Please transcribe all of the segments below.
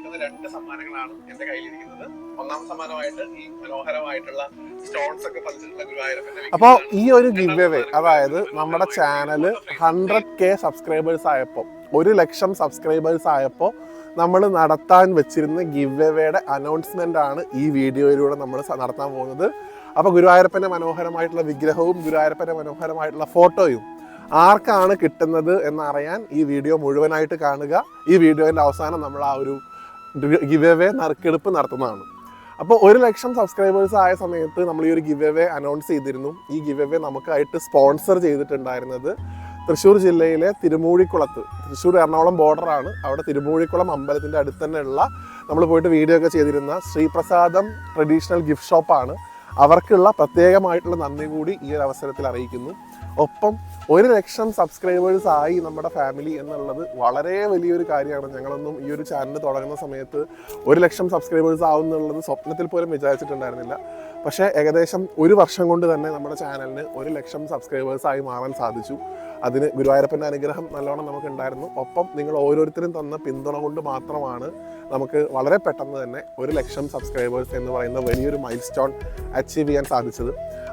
കിട്ടുന്ന രണ്ട് സമ്മാനങ്ങളാണ് എന്റെ കയ്യിലിരിക്കുന്നത്. ഒന്നാം സമ്മാനമായിട്ട് ഈ മനോഹരമായിട്ടുള്ള സ്റ്റോൺസ് ഒക്കെ പതിച്ചിട്ടുള്ള ഗുരുവായൂരപ്പന്റെ അപ്പോൾ ഈ ഒരു ഗിവ് അവേ അതായത് നമ്മുടെ ചാനൽ ഹൺഡ്രഡ് കെ സബ്സ്ക്രൈബേഴ്സ് ആയപ്പോൾ ഒരു ലക്ഷം സബ്സ്ക്രൈബേഴ്സ് ആയപ്പോൾ നമ്മൾ നടത്താൻ വെച്ചിരുന്ന ഗിവ് അനൗൺസ്മെന്റ് ആണ് ഈ വീഡിയോയിലൂടെ നമ്മൾ നടത്താൻ പോകുന്നത്. അപ്പോൾ ഗുരുവായൂരപ്പന്റെ മനോഹരമായിട്ടുള്ള വിഗ്രഹവും ഗുരുവായൂരപ്പന്റെ മനോഹരമായിട്ടുള്ള ഫോട്ടോയും ആർക്കാണ് കിട്ടുന്നത് എന്നറിയാൻ ഈ വീഡിയോ മുഴുവനായിട്ട് കാണുക. ഈ വീഡിയോയുടെ അവസാനം നമ്മൾ ആ ഒരു ഗിവ് എവേ നറുക്കെടുപ്പ് നടത്തുന്നതാണ്. അപ്പോൾ ഒരു ലക്ഷം സബ്സ്ക്രൈബേഴ്സ് ആയ സമയത്ത് നമ്മൾ ഈ ഒരു ഗിവ് എവേ അനൗൺസ് ചെയ്തിരുന്നു. ഈ ഗിവ് എവേ നമുക്കായിട്ട് സ്പോൺസർ ചെയ്തിട്ടുണ്ടായിരുന്നത് തൃശ്ശൂർ ജില്ലയിലെ തിരുമൂഴിക്കുളത്ത്. തൃശ്ശൂർ എറണാകുളം ബോർഡറാണ് അവിടെ തിരുമൂഴിക്കുളം അമ്പലത്തിന്റെ അടുത്ത് തന്നെയുള്ള നമ്മൾ പോയിട്ട് വീഡിയോ ഒക്കെ ചെയ്തിരുന്ന ശ്രീപ്രസാദം ട്രഡീഷണൽ ഗിഫ്റ്റ് ഷോപ്പാണ് അവർക്കുള്ള പ്രത്യേകമായിട്ടുള്ള നന്ദി കൂടി ഈ ഒരു അവസരത്തിൽ അറിയിക്കുന്നു. ഒപ്പം ഒരു ലക്ഷം സബ്സ്ക്രൈബേഴ്സ് ആയി നമ്മുടെ ഫാമിലി എന്നുള്ളത് വളരെ വലിയൊരു കാര്യമാണ്. ഞങ്ങളൊന്നും ഈ ഒരു ചാനൽ തുടങ്ങുന്ന സമയത്ത് ഒരു ലക്ഷം സബ്സ്ക്രൈബേഴ്സ് ആവും എന്നുള്ളത് സ്വപ്നത്തിൽ പോലും വിചാരിച്ചിട്ടുണ്ടായിരുന്നില്ല. പക്ഷേ ഏകദേശം ഒരു വർഷം കൊണ്ട് തന്നെ നമ്മുടെ ചാനലിന് ഒരു ലക്ഷം സബ്സ്ക്രൈബേഴ്സ് ആയി മാറാൻ സാധിച്ചു. അതിന് ഗുരുവായൂരപ്പന്റെ അനുഗ്രഹം നല്ലോണം നമുക്ക് ഉണ്ടായിരുന്നു ഒപ്പം നിങ്ങൾ ഓരോരുത്തരും തന്ന പിന്തുണ കൊണ്ട് മാത്രമാണ് നമുക്ക് വളരെ പെട്ടെന്ന് തന്നെ ഒരു ലക്ഷം സബ്സ്ക്രൈബേഴ്സ് എന്ന് പറയുന്ന വലിയൊരു മൈൽ സ്റ്റോൺ അച്ചീവ് ചെയ്യാൻ സാധിച്ചത്.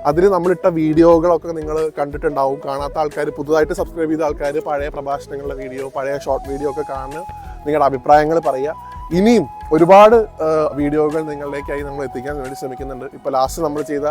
അതിന് നമ്മളിട്ട വീഡിയോകളൊക്കെ നിങ്ങൾ കണ്ടിട്ടുണ്ടാവും. കാണാത്ത ആൾക്കാർ പുതുതായിട്ട് സബ്സ്ക്രൈബ് ചെയ്ത ആൾക്കാർ പഴയ പ്രഭാഷണങ്ങളുടെ വീഡിയോ പഴയ ഷോർട്ട് വീഡിയോ ഒക്കെ കാണുന്ന നിങ്ങളുടെ അഭിപ്രായങ്ങൾ പറയുക. ഇനിയും ഒരുപാട് വീഡിയോകൾ നിങ്ങളിലേക്കായി നമ്മൾ എത്തിക്കാൻ വേണ്ടി ശ്രമിക്കുന്നുണ്ട്. ഇപ്പോൾ ലാസ്റ്റ് നമ്മൾ ചെയ്ത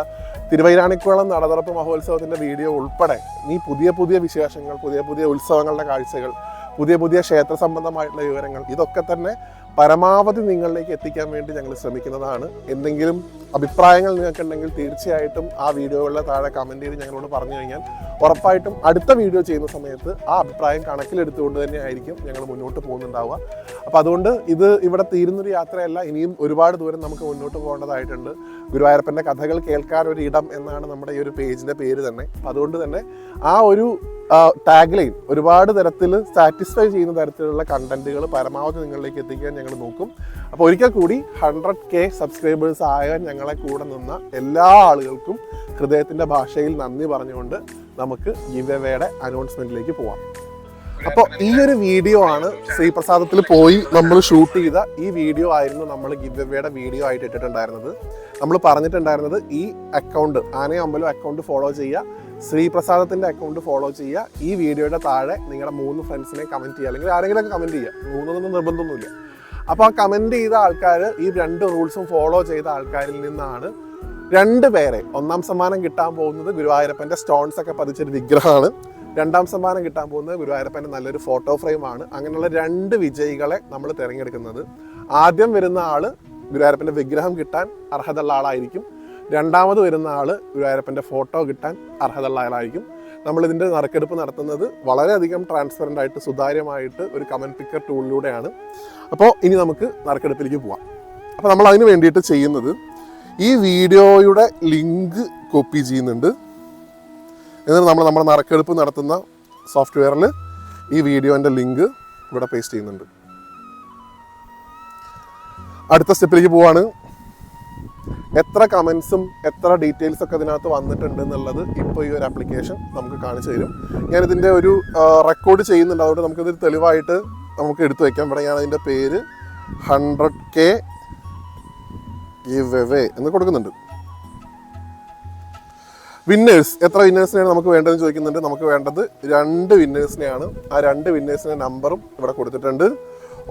തിരുവൈരാണിക്കുളം നടതറപ്പ് മഹോത്സവത്തിന്റെ വീഡിയോ ഉൾപ്പെടെ നീ പുതിയ പുതിയ വിശേഷങ്ങൾ പുതിയ പുതിയ ഉത്സവങ്ങളുടെ കാഴ്ചകൾ പുതിയ പുതിയ ക്ഷേത്ര സംബന്ധമായിട്ടുള്ള വിവരങ്ങൾ ഇതൊക്കെ തന്നെ പരമാവധി നിങ്ങളിലേക്ക് എത്തിക്കാൻ വേണ്ടി ഞങ്ങൾ ശ്രമിക്കുന്നതാണ്. എന്തെങ്കിലും അഭിപ്രായങ്ങൾ നിങ്ങൾക്കുണ്ടെങ്കിൽ തീർച്ചയായിട്ടും ആ വീഡിയോകളുടെ താഴെ കമന്റ് ചെയ്ത് ഞങ്ങളോട് പറഞ്ഞു കഴിഞ്ഞാൽ ഉറപ്പായിട്ടും അടുത്ത വീഡിയോ ചെയ്യുന്ന സമയത്ത് ആ അഭിപ്രായം കണക്കിലെടുത്തുകൊണ്ട് തന്നെ ആയിരിക്കും ഞങ്ങൾ മുന്നോട്ട് പോകുന്നുണ്ടാവുക. അപ്പോൾ അതുകൊണ്ട് ഇത് ഇവിടെ തീരുന്നൊരു യാത്രയല്ല ഇനിയും ഒരുപാട് ദൂരം നമുക്ക് മുന്നോട്ട് പോകേണ്ടതായിട്ടുണ്ട്. ഗുരുവായൂരപ്പന്റെ കഥകൾ കേൾക്കാൻ ഒരു ഇടം എന്നാണ് നമ്മുടെ ഈ ഒരു പേജിന്റെ പേര് തന്നെ. അപ്പോൾ അതുകൊണ്ട് തന്നെ ആ ഒരു ടാഗ് ലൈൻ ഒരുപാട് തരത്തിൽ സാറ്റിസ്ഫൈ ചെയ്യുന്ന തരത്തിലുള്ള കണ്ടന്റുകൾ പരമാവധി നിങ്ങളിലേക്ക് എത്തിക്കാൻ ഞങ്ങൾ നോക്കും. അപ്പോൾ ഒരിക്കൽ കൂടി ഹൺഡ്രഡ് കെ സബ്സ്ക്രൈബേഴ്സ് ആകാൻ ഞങ്ങളെ കൂടെ നിന്ന എല്ലാ ആളുകൾക്കും ഹൃദയത്തിന്റെ ഭാഷയിൽ നന്ദി പറഞ്ഞുകൊണ്ട് നമുക്ക് ഗിവ് അനൗൺസ്മെന്റിലേക്ക് പോവാം. അപ്പോൾ ഈ ഒരു വീഡിയോ ആണ് ശ്രീപ്രസാദത്തിൽ പോയി നമ്മൾ ഷൂട്ട് ചെയ്ത ഈ വീഡിയോ ആയിരുന്നു നമ്മൾ ഗിവ് എവേയുടെ വീഡിയോ ആയിട്ട് ഇട്ടിട്ടുണ്ടായിരുന്നത്. നമ്മൾ പറഞ്ഞിട്ടുണ്ടായിരുന്നത് ഈ അക്കൗണ്ട് ആനയും അമ്പലം അക്കൗണ്ട് ഫോളോ ചെയ്യുക ശ്രീപ്രസാദത്തിന്റെ അക്കൗണ്ട് ഫോളോ ചെയ്യുക ഈ വീഡിയോയുടെ താഴെ നിങ്ങളുടെ മൂന്ന് ഫ്രണ്ട്സിനെ കമന്റ് ചെയ്യുക അല്ലെങ്കിൽ ആരെങ്കിലും ഒക്കെ കമന്റ് ചെയ്യുക. മൂന്നൊന്നും നിർബന്ധമൊന്നുമില്ല. അപ്പോൾ ആ കമന്റ് ചെയ്ത ആൾക്കാർ ഈ രണ്ട് റൂൾസും ഫോളോ ചെയ്ത ആൾക്കാരിൽ നിന്നാണ് രണ്ട് പേരെ ഒന്നാം സമ്മാനം കിട്ടാൻ പോകുന്നത് ഗുരുവായൂരപ്പന്റെ സ്റ്റോൺസ് ഒക്കെ പതിച്ചൊരു വിഗ്രഹമാണ്. രണ്ടാം സമ്മാനം കിട്ടാൻ പോകുന്നത് ഗുരുവായൂരപ്പന്റെ നല്ലൊരു ഫോട്ടോ ഫ്രെയിമാണ് അങ്ങനെയുള്ള രണ്ട് വിജയികളെ നമ്മൾ തിരഞ്ഞെടുക്കുന്നത്. ആദ്യം വരുന്ന ആൾ ഗുരുവായൂരപ്പന്റെ വിഗ്രഹം കിട്ടാൻ അർഹതയുള്ള ആളായിരിക്കും. രണ്ടാമത് വരുന്ന ആൾ ഗുരുവായൂരപ്പന്റെ ഫോട്ടോ കിട്ടാൻ അർഹതയുള്ള ആളായിരിക്കും. നമ്മൾ ഇതിന്റെ നറുക്കെടുപ്പ് നടത്തുന്നത് വളരെയധികം ട്രാൻസ്പെറന്റ് ആയിട്ട് സുതാര്യമായിട്ട് ഒരു കമന്റ് പിക്കർ ടൂളിലൂടെയാണ് അപ്പോൾ ഇനി നമുക്ക് നറുക്കെടുപ്പിലേക്ക് പോവാം. അപ്പോൾ നമ്മൾ അതിന് വേണ്ടിയിട്ട് ചെയ്യുന്നത് ഈ വീഡിയോയുടെ ലിങ്ക് കോപ്പി ചെയ്യുന്നുണ്ട്. എന്നിട്ട് നമ്മൾ നമ്മുടെ നറുക്കെടുപ്പ് നടത്തുന്ന സോഫ്റ്റ്വെയറിൽ ഈ വീഡിയോന്റെ ലിങ്ക് ഇവിടെ പേസ്റ്റ് ചെയ്യുന്നുണ്ട്. അടുത്ത സ്റ്റെപ്പിലേക്ക് പോവാണ്. എത്ര കമൻസും എത്ര ഡീറ്റെയിൽസ് ഒക്കെ ഇതിനകത്ത് വന്നിട്ടുണ്ട് എന്നുള്ളത് ഇപ്പോൾ ഈ ഒരു ആപ്ലിക്കേഷൻ നമുക്ക് കാണിച്ചു തരും. ഞാനിതിന്റെ ഒരു റെക്കോർഡ് ചെയ്യുന്നുണ്ട്. അതുകൊണ്ട് നമുക്കിതൊരു തെളിവായിട്ട് നമുക്ക് എടുത്തു വയ്ക്കാം ഇവിടെ ഞാൻ അതിന്റെ പേര്. ഹൺഡ്രഡ് കെ ഗിവ് എവേ എന്ന് കൊടുക്കുന്നുണ്ട്. വിന്നേഴ്സ് എത്ര വിന്നേഴ്സിനെയാണ് നമുക്ക് വേണ്ടതെന്ന് ചോദിക്കുന്നുണ്ട്. നമുക്ക് വേണ്ടത് രണ്ട് വിന്നേഴ്സിനെയാണ് ആ രണ്ട് വിന്നേഴ്സിന്റെ നമ്പറും ഇവിടെ കൊടുത്തിട്ടുണ്ട്.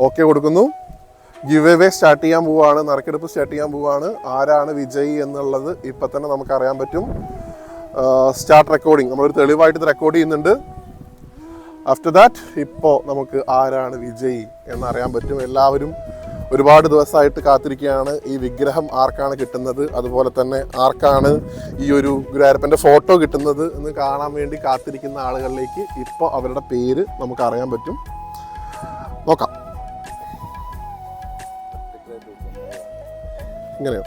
ഓക്കെ കൊടുക്കുന്നു. ഗിവ് എവേ സ്റ്റാർട്ട് ചെയ്യാൻ പോവാണ് നറുക്കെടുപ്പ് സ്റ്റാർട്ട് ചെയ്യാൻ പോവാണ്. ആരാണ് വിജയി എന്നുള്ളത് ഇപ്പം തന്നെ നമുക്ക് അറിയാൻ പറ്റും. സ്റ്റാർട്ട് റെക്കോർഡിങ് നമ്മളൊരു തെളിവായിട്ട് റെക്കോർഡ് ചെയ്യുന്നുണ്ട്. ആഫ്റ്റർ ദാറ്റ് ഇപ്പോൾ നമുക്ക് ആരാണ് വിജയി എന്നറിയാൻ പറ്റും. എല്ലാവരും ഒരുപാട് ദിവസമായിട്ട് കാത്തിരിക്കുകയാണ്. ഈ വിഗ്രഹം ആർക്കാണ് കിട്ടുന്നത്? അതുപോലെ തന്നെ ആർക്കാണ് ഈ ഒരു ഗുരുവായൂരപ്പന്റെ ഫോട്ടോ കിട്ടുന്നത് എന്ന് കാണാൻ വേണ്ടി കാത്തിരിക്കുന്ന ആളുകളിലേക്ക് ഇപ്പോൾ അവരുടെ പേര് നമുക്ക് അറിയാൻ പറ്റും. നോക്കാം. ഇങ്ങനെയോ?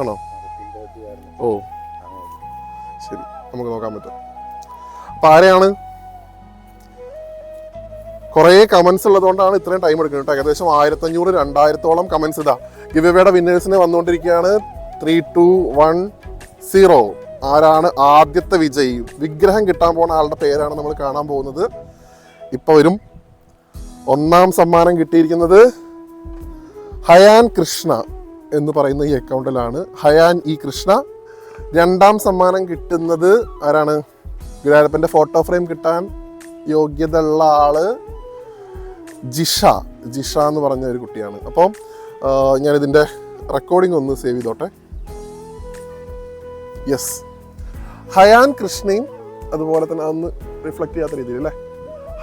ആണോ? ഓ. ശരി നമുക്ക് നോക്കാൻ പറ്റും. അപ്പൊ ആരെയാണ്? കുറേ കമന്റ്സ് ഉള്ളതുകൊണ്ടാണ് ഇത്രയും ടൈം എടുക്കുന്നത് കേട്ടോ. ഏകദേശം ആയിരത്തഞ്ഞൂറ് രണ്ടായിരത്തോളം കമന്റ്സ് ഇതാ. ഗിവയുടെ വിന്നേഴ്സിനെ വന്നുകൊണ്ടിരിക്കുകയാണ്. ത്രീ ടു വൺ സീറോ ആരാണ് ആദ്യത്തെ വിജയി? വിഗ്രഹം കിട്ടാൻ പോണ ആളുടെ പേരാണ് നമ്മൾ കാണാൻ പോകുന്നത്. ഇപ്പൊ വരും. ഒന്നാം സമ്മാനം കിട്ടിയിരിക്കുന്നത് ഹയാൻ കൃഷ്ണ എന്ന് പറയുന്ന ഈ അക്കൗണ്ടിലാണ് ഹയാൻ ഇ കൃഷ്ണ. രണ്ടാം സമ്മാനം കിട്ടുന്നത് ആരാണ്? ഗുരുവായൂരപ്പന്റെ ഫോട്ടോ ഫ്രെയിം കിട്ടാൻ യോഗ്യത ഉള്ള ആൾ ജിഷ. ജിഷ എന്ന് പറഞ്ഞ ഒരു കുട്ടിയാണ്. അപ്പം ഞാനിതിന്റെ റെക്കോർഡിംഗ് ഒന്ന് സേവ് ചെയ്തോട്ടെ. യെസ് ഹയാൻ കൃഷ്ണയും അതുപോലെ തന്നെ അന്ന് റിഫ്ലക്റ്റ് ചെയ്യാത്ത രീതിയിൽ അല്ലേ?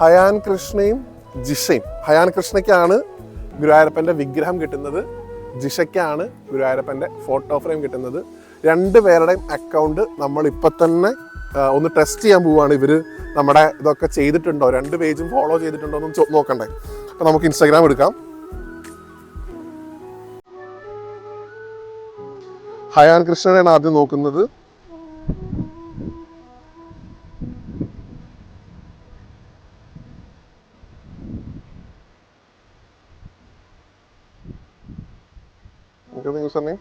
ഹയാൻ കൃഷ്ണയും ജിഷയും. ഹയാൻ കൃഷ്ണയ്ക്കാണ് ഗുരുവായൂരപ്പന്റെ വിഗ്രഹം കിട്ടുന്നത് ജിഷയ്ക്കാണ്. ഗുരുവായൂരപ്പന്റെ ഫോട്ടോ ഫ്രെയിം കിട്ടുന്നത്. രണ്ട് പേരുടെയും അക്കൗണ്ട് നമ്മൾ ഇപ്പം തന്നെ ഒന്ന് ടെസ്റ്റ് ചെയ്യാൻ പോവുകയാണ് ഇവർ നമ്മുടെ ഇതൊക്കെ ചെയ്തിട്ടുണ്ടോ? രണ്ട് പേജും ഫോളോ ചെയ്തിട്ടുണ്ടോ എന്ന് നോക്കണ്ടേ. അപ്പം നമുക്ക് ഇൻസ്റ്റാഗ്രാം എടുക്കാം. ഹയാൻ കൃഷ്ണനാണ് ആദ്യം നോക്കുന്നത്. User name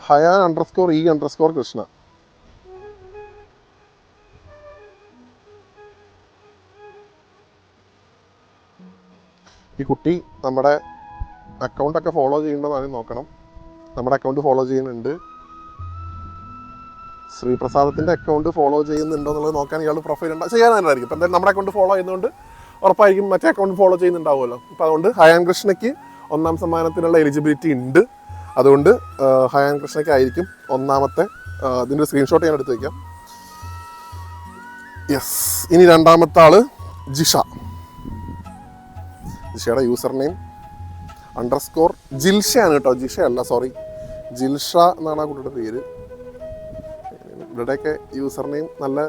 Hayan underscore E underscore Krishna ഈ കുട്ടി നമ്മുടെ അക്കൗണ്ടൊക്കെ ഫോളോ ചെയ്യുന്നുണ്ടോ ആദ്യം നോക്കണം. നമ്മുടെ അക്കൗണ്ട് ഫോളോ ചെയ്യുന്നുണ്ട്. ശ്രീപ്രസാദത്തിന്റെ അക്കൗണ്ട് ഫോളോ ചെയ്യുന്നുണ്ടോ എന്നുള്ളത് നോക്കാൻ ഇയാൾ പ്രൊഫൈൽ ഉണ്ടോ. ചെയ്യാനായിരിക്കും ഇപ്പം എന്തായാലും നമ്മുടെ അക്കൗണ്ട് ഫോളോ ചെയ്യുന്നതുകൊണ്ട് ഉറപ്പായിരിക്കും മറ്റേ അക്കൗണ്ട് ഫോളോ ചെയ്യുന്നുണ്ടാവുമല്ലോ. അപ്പം അതുകൊണ്ട് ഹയാൻ കൃഷ്ണയ്ക്ക് ഒന്നാം സമ്മാനത്തിനുള്ള എലിജിബിലിറ്റി ഉണ്ട്. അതുകൊണ്ട് ഹയാൻ കൃഷ്ണയ്ക്ക് ആയിരിക്കും ഒന്നാമത്തെ ഇതിന്റെ സ്ക്രീൻഷോട്ട് ഞാൻ എടുത്ത് വയ്ക്കാം യെസ് ഇനി രണ്ടാമത്തെ ആൾ ജിഷ. ജിഷയുടെ യൂസർ നെയിം അണ്ടർസ്കോർ ജിൽഷയാണ് കേട്ടോ. ജിഷയല്ല സോറി ജിൽഷ എന്നാണ് ആ കുട്ടിയുടെ പേര്. ഇവിടെയൊക്കെ യൂസർ നെയിം നല്ല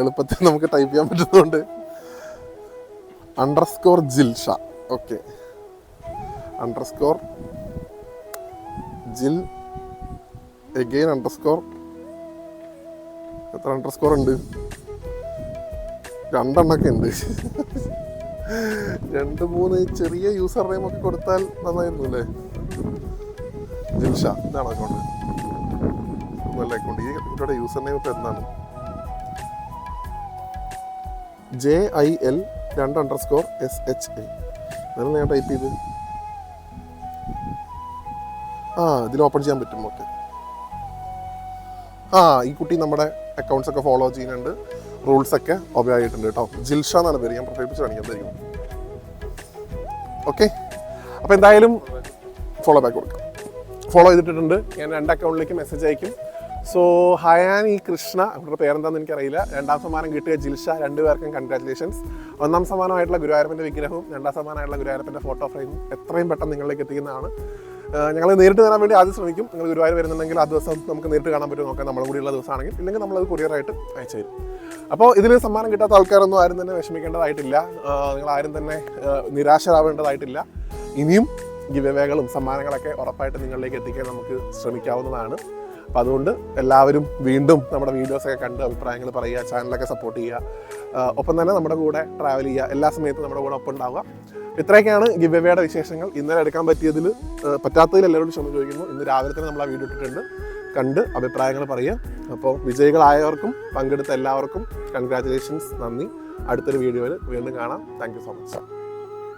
എളുപ്പത്തിൽ നമുക്ക് ടൈപ്പ് ചെയ്യാൻ പറ്റുന്നതുകൊണ്ട്. Underscore Jilsha. Okay underscore Jil again underscore എത്ര അണ്ടർസ്കോർ ഉണ്ട്? രണ്ടെണ്ണൊക്കെ ഉണ്ട്. രണ്ട് മൂന്ന് ചെറിയ യൂസർ നെയിം ഒക്കെ കൊടുത്താൽ നന്നായിരുന്നു അല്ലേ? ജിൽഷ ഇതാണ് അക്കൗണ്ട് നല്ല അക്കൗണ്ട് ഈ കുട്ടിയുടെ യൂസർ നെയിം ഇപ്പം എന്താണ്? ജെ ഐ എൽ രണ്ട് അണ്ടർസ്കോർ എസ് എച്ച് എ എന്നാലും ഞാൻ ടൈപ്പ് ചെയ്ത്. ആ ഇതിൽ ഓപ്പൺ ചെയ്യാൻ പറ്റും ഓക്കെ ആ ഈ കുട്ടി നമ്മുടെ അക്കൗണ്ട്സ് ഒക്കെ ഫോളോ ചെയ്യുന്നുണ്ട്. റൂൾസ് ഒക്കെ ഒബേ ആയിട്ടുണ്ട് കേട്ടോ. ജിൽഷ എന്നാണ് പേര്. ഞാൻ പ്രൊഫൈൽസ് കാണിക്കാൻ തരും ഓക്കെ അപ്പോൾ എന്തായാലും ഫോളോ ബാക്ക് കൊടുക്കാം. ഫോളോ ചെയ്തിട്ടുണ്ട്. ഞാൻ രണ്ട് അക്കൗണ്ടിലേക്ക് മെസ്സേജ് അയക്കും. സോ ഹയാൻ ഈ കൃഷ്ണ അവരുടെ പേരെന്താണെന്ന് എനിക്കറിയില്ല. രണ്ടാം സമ്മാനം കിട്ടിയ ജിൽഷ രണ്ടുപേർക്കും കൺഗ്രാറ്റുലേഷൻസ് ഒന്നാം സമ്മാനമായിട്ടുള്ള ഗുരുവായൂരപ്പന്റെ വിഗ്രഹവും രണ്ടാം സമ്മാനമായിട്ടുള്ള ഗുരുവായൂരപ്പന്റെ ഫോട്ടോ ഫ്രെയിം എത്രയും പെട്ടെന്ന് നിങ്ങളിലേക്ക് എത്തിക്കുന്നതാണ്. ഞങ്ങൾ നേരിട്ട് തരാൻ വേണ്ടി ആദ്യം ശ്രമിക്കും. നിങ്ങൾ ഗുരുവായൂർ വരുന്നുണ്ടെങ്കിൽ ആ ദിവസം നമുക്ക് നേരിട്ട് കാണാൻ പറ്റും നോക്കാം. നമ്മുടെ കൂടിയുള്ള ദിവസമാണെങ്കിൽ. ഇല്ലെങ്കിൽ നമ്മളത് കൊറിയറായിട്ട് അയച്ചു തരും. അപ്പോൾ ഇതിൽ സമ്മാനം കിട്ടാത്ത ആൾക്കാരൊന്നും ആരും തന്നെ വിഷമിക്കേണ്ടതായിട്ടില്ല. നിങ്ങൾ ആരും തന്നെ നിരാശരാവേണ്ടതായിട്ടില്ല. ഇനിയും ഗിവവേകളും സമ്മാനങ്ങളൊക്കെ ഉറപ്പായിട്ട് നിങ്ങളിലേക്ക് എത്തിക്കാൻ നമുക്ക് ശ്രമിക്കാവുന്നതാണ്. അപ്പോൾ അതുകൊണ്ട് എല്ലാവരും വീണ്ടും നമ്മുടെ വീഡിയോസൊക്കെ കണ്ട് അഭിപ്രായങ്ങൾ പറയുക ചാനലൊക്കെ സപ്പോർട്ട് ചെയ്യുക. ഒപ്പം തന്നെ നമ്മുടെ കൂടെ ട്രാവൽ ചെയ്യുക. എല്ലാ സമയത്തും നമ്മുടെ കൂടെ ഒപ്പം ഉണ്ടാവുക. ഇത്രയൊക്കെയാണ് ഗിവ് വിശേഷങ്ങൾ. ഇന്നലെ എടുക്കാൻ പറ്റിയതിൽ പറ്റാത്തതിൽ എല്ലാവരോടും ക്ഷമ ചോദിക്കുന്നു. ഇന്ന് രാവിലെ തന്നെ നമ്മൾ ആ വീഡിയോ ഇട്ടിട്ടുണ്ട്. കണ്ട് അഭിപ്രായങ്ങൾ പറയുക. അപ്പോൾ വിജയികളായവർക്കും പങ്കെടുത്ത എല്ലാവർക്കും കൺഗ്രാറ്റുലേഷൻസ് നന്ദി. അടുത്തൊരു വീഡിയോയിൽ വീണ്ടും കാണാം. Thank so much